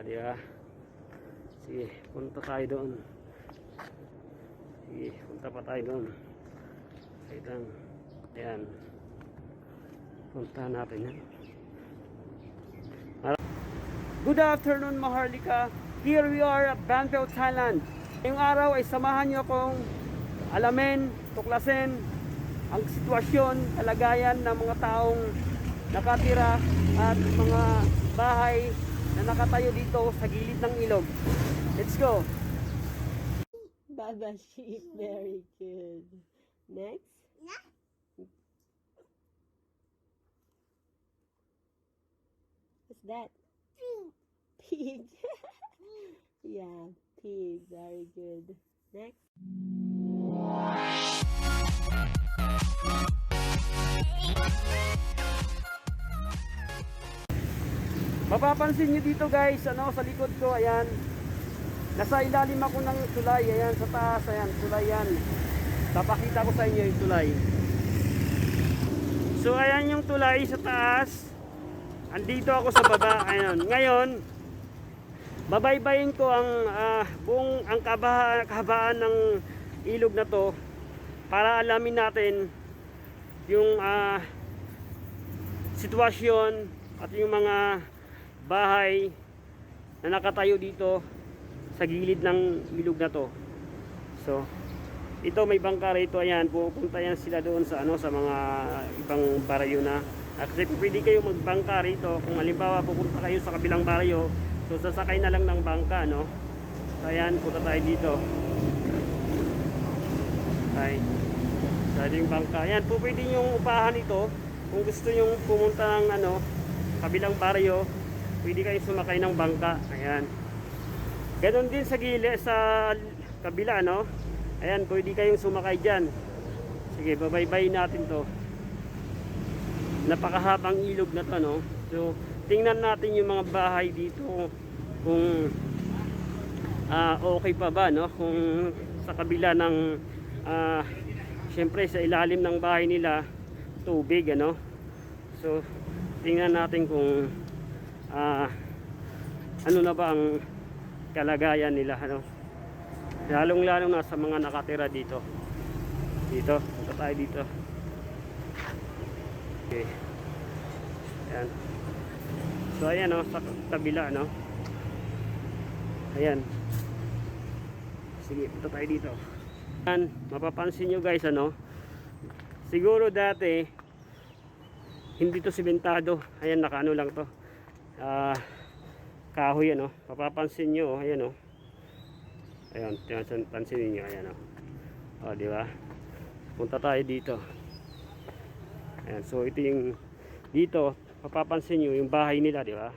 Di ba? Sige, punta tayo doon. Sige, punta pa tayo doon. Lang. Ayan. Puntahan natin yan. Good afternoon, Maharlika. Here we are at Banpeo, Thailand. Ngayong araw ay samahan niyo akong alamin, tuklasin ang sitwasyon, kalagayan ng mga taong nakatira at mga bahay na nakatayo dito sa gilid ng ilog. Let's go! Baba sheep, very good. Next. What's that? Pig. yeah, pig, very good. Next. Mapapansin nyo dito guys, ano, sa likod ko, ayan. Nasa ilalim ako ng tulay, ayan, sa taas, ayan, tulay yan. Papakita ko sa inyo yung tulay. So, ayan yung tulay sa taas. Andito ako sa baba, ayan. Ngayon, babaybayin ko ang ah, buong ang kabaha, kahabaan ng ilog na to para alamin natin yung ah, sitwasyon at yung mga bahay na nakatayo dito sa gilid ng ilog na to. So, ito may bangka rito ayan, pupunta yan sila doon sa ano sa mga ibang baryo na. Ah, Kasi pwede kayo magbangka rito kung halimbawa pupunta kayo sa kabilang baryo, so sasakay na lang ng bangka, no? So, ayan, punta tayo dito. Ay. Sa yung bangka. Ayan, po pwede yung upahan ito kung gusto yung pumunta ng ano, kabilang baryo, pwede kayo sumakay ng bangka. Ayan. Ganon din sa gili sa kabila no. Ayan, pwede kayong sumakay diyan. Sige, babaybay natin 'to. Napakahabang ilog na 'to no. So, tingnan natin yung mga bahay dito kung ah, okay pa ba no kung sa kabila ng ah, syempre sa ilalim ng bahay nila tubig ano. So, tingnan natin kung ah, ano na ba ang kalagayan nila ano? Lalong lalong na sa mga nakatira dito. Dito punta tayo dito. Okay. Ayan. So ayan o sa kabila no? Ayan. Sige punta tayo dito. Ayan mapapansin nyo guys ano? Siguro dati hindi to simentado. Ayan nakaano lang to ah kahoy ano? Mapapansin nyo oh, ayan oh. Ayan pansinin nyo ayan oh. Oh di ba? Punta tayo dito. Ayan so ito yung dito mapapansin nyo yung bahay nila di ba?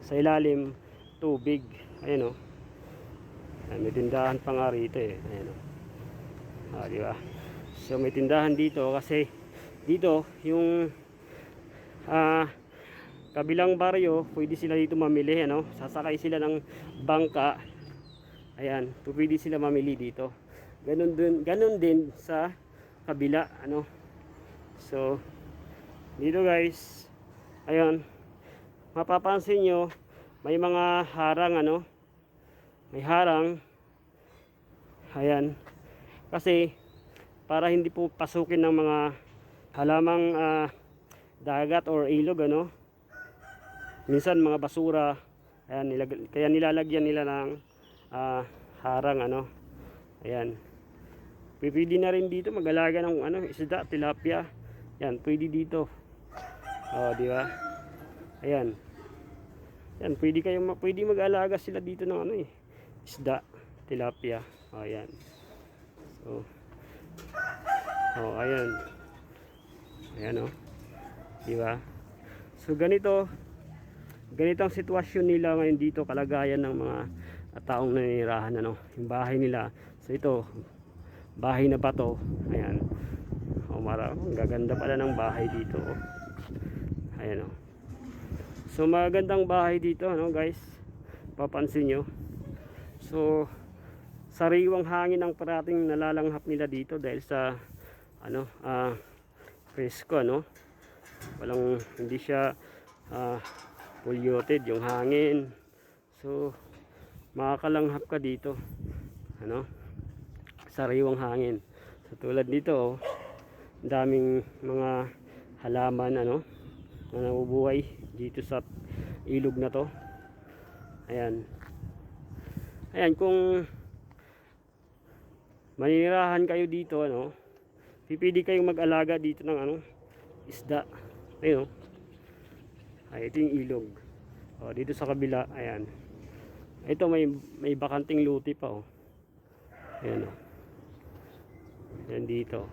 Sa ilalim tubig. Ayan oh. Ayan, may tindahan pa nga rito eh. Ayan oh. Ah, di ba? So may tindahan dito kasi dito yung ah kabilang baryo, pwede sila dito mamili, ano? Sasakay sila ng bangka. Ayan, pwede sila mamili dito. Ganun din, ganun din sa kabila, ano? So, dito guys, ayan, mapapansin nyo, may mga harang, ano? May harang. Ayan. Kasi, para hindi po pasukin ng mga halamang ah, dagat or ilog, ano? Minsan mga basura ayan, nilag- kaya nilalagyan nila ng ah, harang ano. Ayan. Pwede na rin dito mag-alaga ng ano, isda, tilapia. Yan, pwede dito. Oh, di ba? Ayan. Yan, pwede kayo pwede mag-alaga sila dito ng ano eh isda, tilapia. Oh, ayan. So oh, ayan. Ayan oh. Di ba? So ganito ganito ang sitwasyon nila ngayon dito kalagayan ng mga taong nanirahan ano yung bahay nila. So ito bahay na bato. Ayan. Oh, mara, gaganda pala ng bahay dito oh. ayan oh. so magandang bahay dito ano guys. Papansin nyo. So sariwang hangin ang parating nalalanghap nila dito dahil sa ano ah presko ano. Walang hindi siya ah polluted yung hangin So, makakalanghap ka dito. Ano? Sariwang hangin. So, tulad dito, oh, daming mga halaman, ano, na nabubuhay dito sa ilog na to. Ayan. Ayan, kung maninirahan kayo dito, ano, pipili kayong mag-alaga dito ng ano, isda. Ayun, oh. Ay, ito yung ilog. O, dito sa kabila, ayan. Ito may may bakanting luti pa, oh. Ayan, oh. Ayan dito.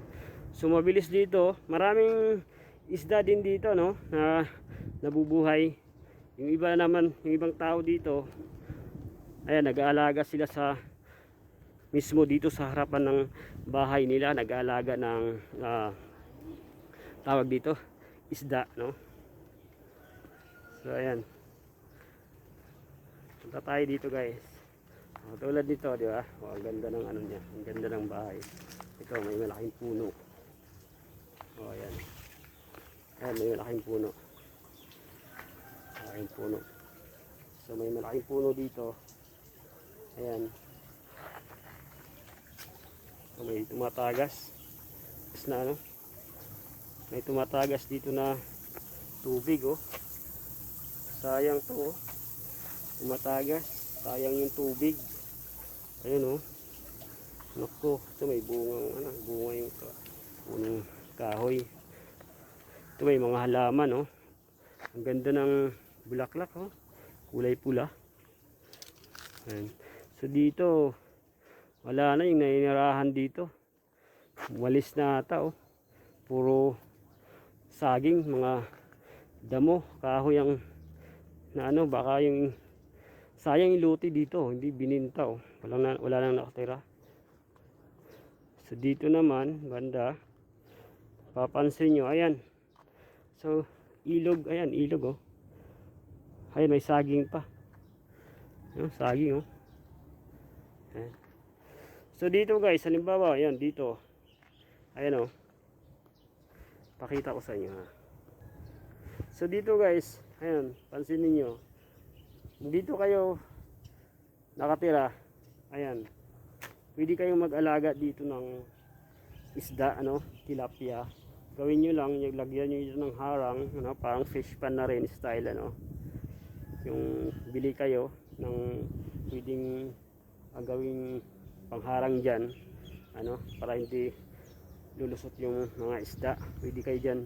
So, mabilis dito. Maraming isda din dito, no, na nabubuhay. Yung iba naman, yung ibang tao dito, ayan, nag-aalaga sila sa mismo dito sa harapan ng bahay nila, nag-aalaga ng ah, tawag dito, isda, no? So, ayan. Punta tayo dito, guys. O, tulad dito, di ba? O, ang ganda ng ano niya. Ang ganda ng bahay. Ito, may malaking puno. O, ayan. Ayan, may malaking puno. Malaking puno. So, may malaking puno dito. Ayan. So, may tumatagas. Is na ano? May tumatagas dito na tubig, oh. Sayang to, oh. Tumatagas. Sayang yung tubig. Ayun, oh. Naku, ito may bunga, ano, bunga yung punong kahoy. Ito may mga halaman, oh. Ang ganda ng bulaklak, oh. Kulay pula. Ayan. So dito, wala na yung nainirahan dito. Walis na ata, oh. Puro saging, mga damo, kahoy ang na ano, baka yung sayang yung luti dito, hindi bininta, oh. Wala na, wala nang nakatira. So dito naman, banda, papansin nyo, ayan. So, ilog, ayan, ilog, oh. Ayan, may saging pa. Ayan, saging, oh. Ayan. So dito guys, halimbawa, ayan, dito. Ayan, oh. Pakita ko sa inyo, ha. So dito guys, ayan, pansinin niyo. Dito kayo nakatira. Ayan. Pwede kayong mag-alaga dito ng isda, ano, tilapia. Gawin nyo lang, yung lagyan dito ng harang, ano, parang fish pan na rin style, ano. Yung bili kayo ng pwedeng ah, gawing pangharang dyan, ano, para hindi lulusot yung mga isda. Pwede kayo dyan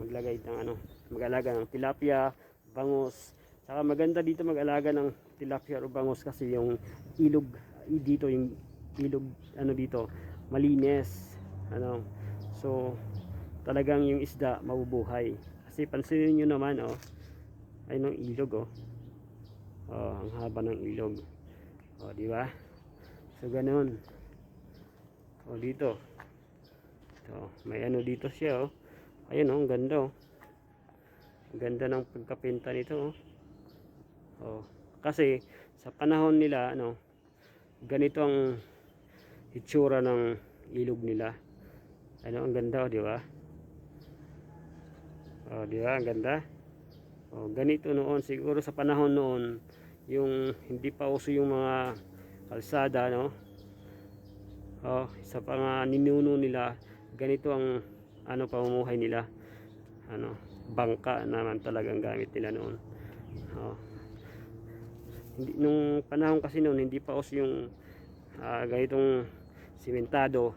maglagay ng ano, mag-alaga ng tilapia, bangus. Saka maganda dito mag-alaga ng tilapia o bangus kasi yung ilog i- dito yung ilog ano dito malinis ano. So talagang yung isda mabubuhay. Kasi pansinin nyo naman oh ay ng ilog oh. Oh ang haba ng ilog. Oh di ba? So ganun. Oh dito. So may ano dito siya oh. Ayun oh ang ganda oh ganda ng pagkapinta nito oh. Oh kasi sa panahon nila ano ganito ang itsura ng ilog nila. Ano ang ganda oh, di ba? Oh di ba? Ang ganda. Oh ganito noon siguro sa panahon noon yung hindi pa uso yung mga kalsada no? Oh sa mga ninuno nila ganito ang ano pamumuhay nila. Ano bangka naman talagang gamit nila noon. Oh hindi, nung panahon kasi noon hindi pa uso yung ah, ganitong simentado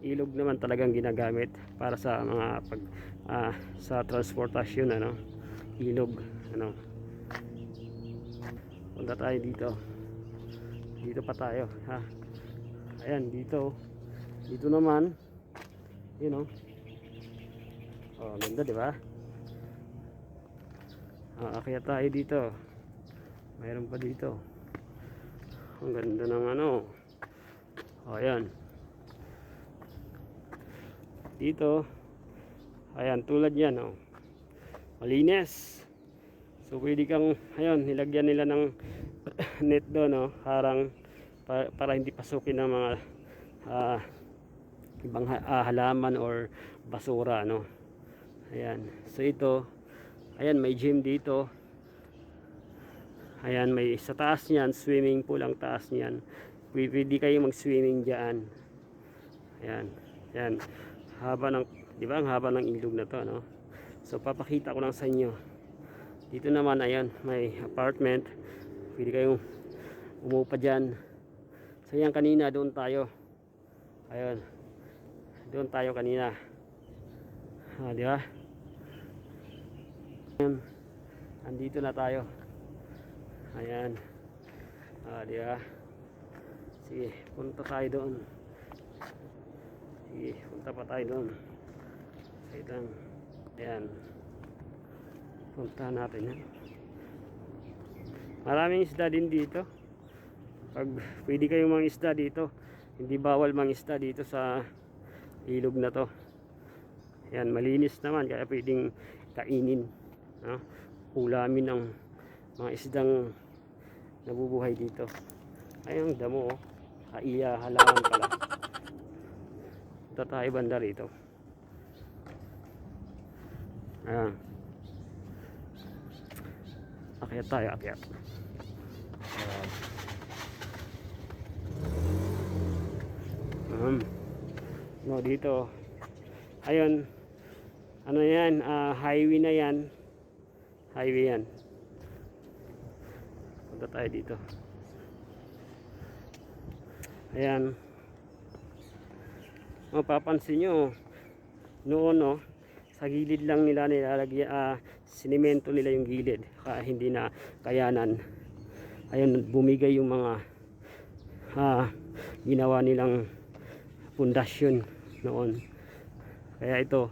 ilog naman talagang ginagamit para sa mga pag ah, sa transportasyon ano ilog ano. Punta tayo dito. Dito pa tayo ha. Ayan dito. Dito naman. Yun oh. Oh ganda di ba kaya tayo dito. Mayroon pa dito. Ang ganda ng ano. O ayan. Dito. Ayan tulad yan oh. Malinis. So pwede kang ayun nilagyan nila ng net doon oh. Harang para, para hindi pasukin ng mga ah, ibang ah, halaman or basura ano. Ayan. So ito ayan may gym dito Ayan, may sa taas niyan, swimming pool ang taas niyan. Pwede kayo mag-swimming diyan. Ayan. Ayan. Haba ng, di ba, ang haba ng ilog na to, no? So, papakita ko lang sa inyo. Dito naman, ayan, may apartment. Pwede kayong umupa dyan. So, yan kanina, doon tayo. Ayun. Doon tayo kanina. Ah, di ba? Ayan. Andito na tayo. Ayan. Ah, di ba? Sige, punta tayo doon. Sige, punta pa tayo doon. Lang. Ayan. Punta natin yan. Maraming isda din dito. Pag pwede kayong mga isda dito, hindi bawal mga isda dito sa ilog na to. Ayan, malinis naman kaya pwedeng kainin. No? Ulamin ng mga isdang nabubuhay dito. Ayun, damo oh. Kaiya, halangan pala. Ito tayo banda rito. Ayan. Akyat tayo, akyat. Um, no, dito. Ayun. Ano yan? ah, highway na yan. Highway yan. Punta tayo dito. Ayan. Mapapansin nyo, noon no, sa gilid lang nila nilalagyan, ah, sinimento nila yung gilid. Kaya hindi na kayanan. Ayun, bumigay yung mga ah, ginawa nilang pundasyon noon. Kaya ito,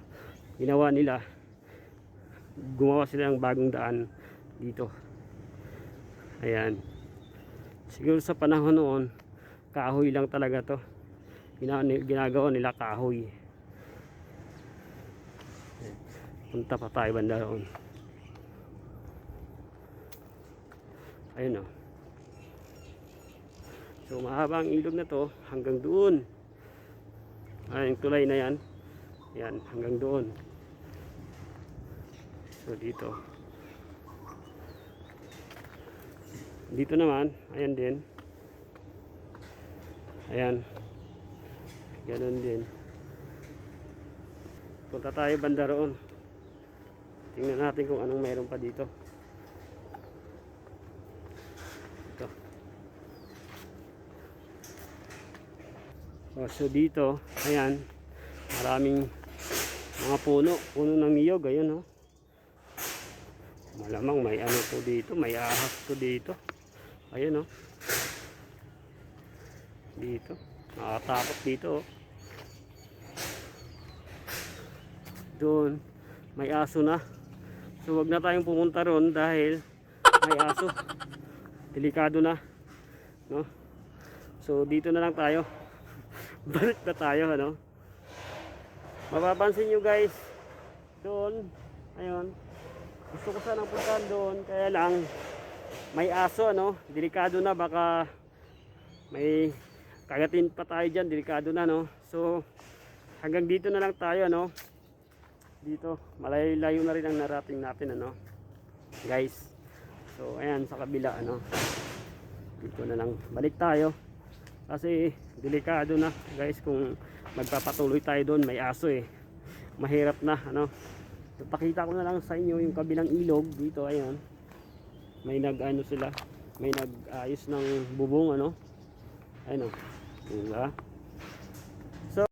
ginawa nila, gumawa sila ng bagong daan dito. Ayan. Siguro sa panahon noon, kahoy lang talaga to. Gina- ginagawa nila kahoy. Punta pa tayo banda roon. Ayun o. So mahaba ang ilog na to hanggang doon. Ay, yung tulay na yan. Yan, hanggang doon. So dito. Dito naman, ayan din. Ayan. Ganon din. Punta tayo banda roon. Tingnan natin kung anong mayroon pa dito. Ito. Oh, so dito, ayan, maraming mga puno, puno ng niyog, ayun oh. Malamang may ano to dito, may ahas to dito. Ayun oh. Dito, nakakatakot dito oh. Doon, may aso na. So wag na tayong pumunta ron dahil may aso. Delikado na. No? So dito na lang tayo. Balik na tayo ano. Mapapansin nyo guys, doon, ayun, gusto ko sanang puntahan doon, kaya lang, may aso ano, delikado na, baka may kagatin pa tayo dyan, delikado na no. So, hanggang dito na lang tayo ano, dito, malayo-layo na rin ang narating natin ano, guys. So, ayan, sa kabila ano, dito na lang, balik tayo. Kasi delikado na guys kung magpapatuloy tayo doon may aso eh. Mahirap na ano. So, pakita ko na lang sa inyo yung kabilang ilog dito ayun. May nag ano sila, may nag-ayos ng bubong ano. Ayun oh. Diba? So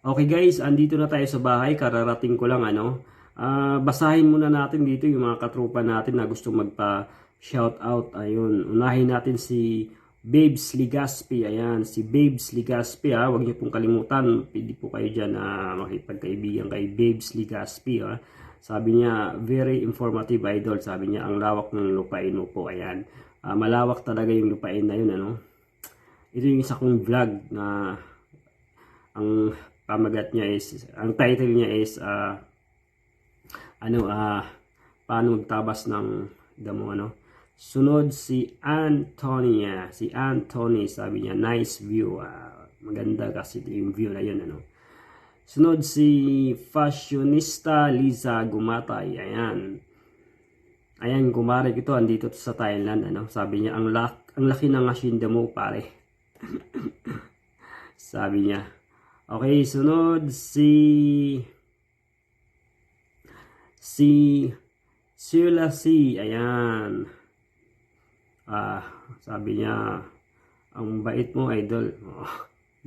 Okay guys, andito na tayo sa bahay. Kararating ko lang ano. Ah, basahin muna natin dito yung mga katropa natin na gusto magpa shout out. Ayun, unahin natin si Babes Ligaspi, ayan, si Babes Ligaspi ha, huwag niyo pong kalimutan, pwede po kayo dyan na makipagkaibigan kay Babes Ligaspi ha. Sabi niya, very informative idol, sabi niya, ang lawak ng lupain mo po, ayan. Ah, malawak talaga yung lupain na yun, ano. Ito yung isa kong vlog na ang pamagat niya is, ang title niya is, ah, ano, ah, paano magtabas ng damo, ano. Sunod si Antonia. Si Anthony, sabi niya, nice view. Ah, maganda kasi yung view na yun. Ano? Sunod si Fashionista Liza Gumatay. Ayan. Ayan, kumare ito, andito to sa Thailand, ano. Sabi niya, ang, lak ang laki ng asinda mo, pare. Sabi niya. Okay, sunod si si Sula C. Ayan. Ah, sabi niya, ang bait mo, idol. Oh,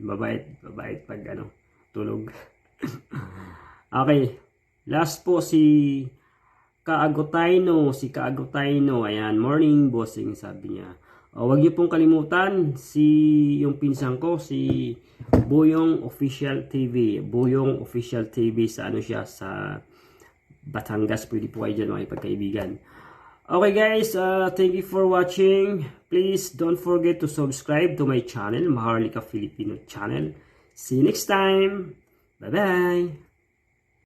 mabait, mabait pag ano, tulog. okay. Last po si Kaagotayno, si Kaagotayno. Ayan, morning bossing, sabi niya. O, wag niyo pong kalimutan si yung pinsan ko, si Buyong Official TV. Buyong Official TV sa ano siya, sa Batangas. Pwede po kayo dyan makipagkaibigan. Okay guys, uh, thank you for watching. Please don't forget to subscribe to my channel, Maharlika Filipino channel. See you next time. Bye-bye.